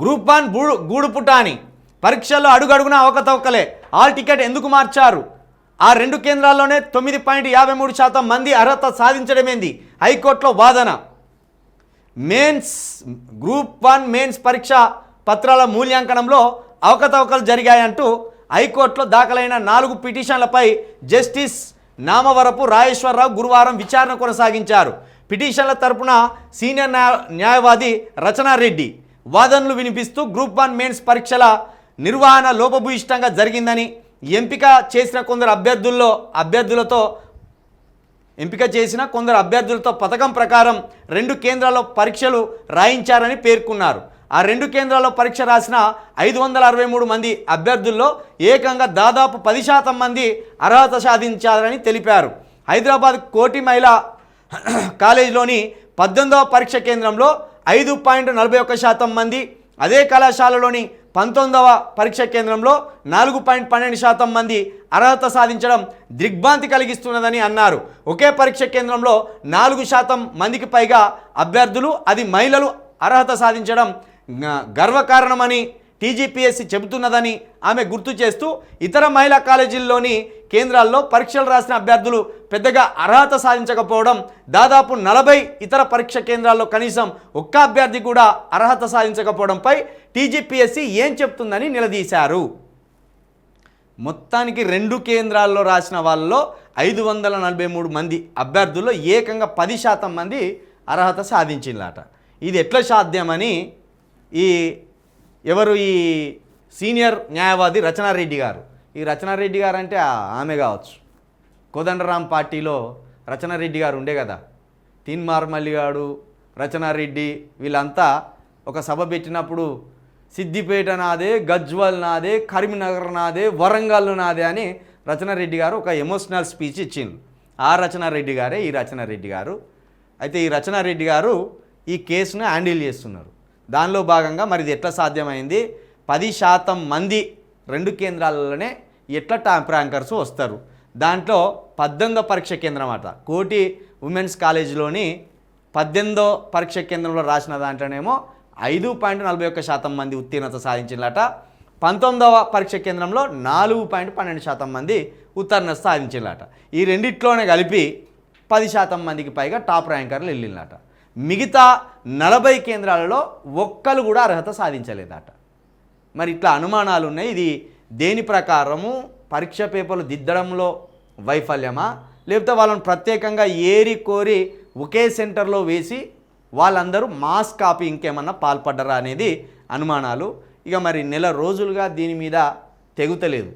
Group one గూడు గూడు పుటాని పరీక్షల్లో అడుగడుగున అవకతవకలే. ఆల్ టికెట్ ఎందుకు మార్చారు? ఆ రెండు కేంద్రాల్లోనే తొమ్మిది పాయింట్ యాభై మూడు శాతం మంది అర్హత సాధించడమేంది? హైకోర్టులో వాదన. మెయిన్స్ గ్రూప్ వన్ మెయిన్స్ పరీక్ష పత్రాల మూల్యాంకనంలో అవకతవకలు జరిగాయంటూ హైకోర్టులో దాఖలైన నాలుగు పిటిషన్లపై జస్టిస్ నామవరపు రాజేశ్వరరావు గురువారం విచారణ కొనసాగించారు. పిటిషన్ల తరపున సీనియర్ న్యాయ న్యాయవాది రచనారెడ్డి వాదనలు వినిపిస్తూ గ్రూప్ వన్ మెయిన్స్ పరీక్షల నిర్వహణ లోపభూయిష్టంగా జరిగిందని ఎంపిక చేసిన కొందరు అభ్యర్థుల్లో అభ్యర్థులతో ఎంపిక చేసిన కొందరు అభ్యర్థులతో పథకం ప్రకారం రెండు కేంద్రాల్లో పరీక్షలు రాయించారని పేర్కొన్నారు. ఆ రెండు కేంద్రాల్లో పరీక్ష రాసిన ఐదు వందల అరవై మూడు మంది అభ్యర్థుల్లో ఏకంగా దాదాపు పది శాతం మంది అర్హత సాధించారని తెలిపారు. హైదరాబాద్ కోటి మహిళా కాలేజీలోని పద్దెనిమిదవ పరీక్ష కేంద్రంలో ఐదు పాయింట్ నలభై ఒక్క శాతం మంది. అదే కళాశాలలోని పంతొమ్మిదవ పరీక్ష కేంద్రంలో నాలుగు పాయింట్ పన్నెండు శాతం మంది అర్హత సాధించడం దిగ్భ్రాంతి కలిగిస్తున్నదని అన్నారు. ఒకే పరీక్ష కేంద్రంలో నాలుగు శాతం మందికి పైగా అభ్యర్థులు అది మహిళలు అర్హత సాధించడం గర్వకారణమని టీజీపీఎస్సీ చెబుతున్నదని ఆమె గుర్తు చేస్తూ ఇతర మహిళా కాలేజీల్లోని కేంద్రాల్లో పరీక్షలు రాసిన అభ్యర్థులు పెద్దగా అర్హత సాధించకపోవడం దాదాపు నలభై ఇతర పరీక్ష కేంద్రాల్లో కనీసం ఒక్క అభ్యర్థి కూడా అర్హత సాధించకపోవడంపై టీజీపీఎస్సీ ఏం చెప్తుందని నిలదీశారు. మొత్తానికి రెండు కేంద్రాల్లో రాసిన వాళ్ళలో ఐదు వందల నలభై మూడు మంది అభ్యర్థుల్లో ఏకంగా పది శాతం మంది అర్హత సాధించిందట ఇది ఎట్లా సాధ్యమని ఈ ఎవరు ఈ సీనియర్ న్యాయవాది రచనారెడ్డి గారు. ఈ రచనారెడ్డి గారు అంటే ఆమె కావచ్చు. కోదండరాం పార్టీలో రచనారెడ్డి గారు ఉండే కదా. తీన్మార్ మల్లిగాడు రచనారెడ్డి వీళ్ళంతా ఒక సభ పెట్టినప్పుడు సిద్దిపేట నాదే గజ్వల్ నాదే కరీంనగర్ నాదే వరంగల్ నాదే అని రచనారెడ్డి గారు ఒక ఎమోషనల్ స్పీచ్ ఇచ్చింది ఆ రచనారెడ్డి గారే ఈ రచనారెడ్డి గారు. అయితే ఈ రచనారెడ్డి గారు ఈ కేసును హ్యాండిల్ చేస్తున్నారు. దానిలో భాగంగా మరి ఇది ఎట్లా సాధ్యమైంది? పది శాతం మంది రెండు కేంద్రాలలోనే ఎట్లా ట్యాంప్ ర్యాంకర్స్ వస్తారు? దాంట్లో పద్దెనిమిదో పరీక్ష కేంద్రం అట. కోటి ఉమెన్స్ కాలేజీలోని పద్దెనిమిదో పరీక్ష కేంద్రంలో రాసిన దాంట్లోనేమో ఐదు పాయింట్ నలభై ఒక్క శాతం మంది ఉత్తీర్ణత సాధించినట పంతొమ్మిదవ పరీక్ష కేంద్రంలో నాలుగు పాయింట్ పన్నెండు శాతం మంది ఉత్తీర్ణత సాధించినట ఈ రెండిట్లోనే కలిపి పది శాతం మందికి పైగా టాప్ ర్యాంకర్లు వెళ్ళినట మిగతా నలభై కేంద్రాలలో ఒక్కరు కూడా అర్హత సాధించలేదట. మరి ఇట్లా అనుమానాలు ఉన్నాయి ఇది దేని ప్రకారము? పరీక్ష పేపర్లు దిద్దడంలో వైఫల్యమా? లేకపోతే వాళ్ళని ప్రత్యేకంగా ఏరి కోరి ఒకే సెంటర్లో వేసి వాళ్ళందరూ మాస్ కాపీ ఇంకేమన్నా పాల్పడ్డరా అనేది అనుమానాలు. ఇక మరి నెల రోజులుగా దీని మీద తెగుతలేదు.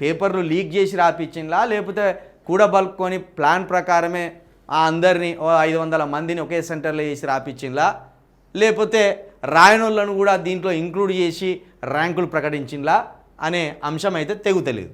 పేపర్లు లీక్ చేసి రాపించిందా లేకపోతే కూడబలుకొని ప్లాన్ ప్రకారమే ఆ అందరినీ ఓ ఐదు వందల మందిని ఒకే సెంటర్లో చేసి రాపించిందా లేకపోతే రాయనోళ్ళను కూడా దీంట్లో ఇంక్లూడ్ చేసి ర్యాంకులు ప్రకటించిందా అనే అంశం అయితే తెగుతలేదు.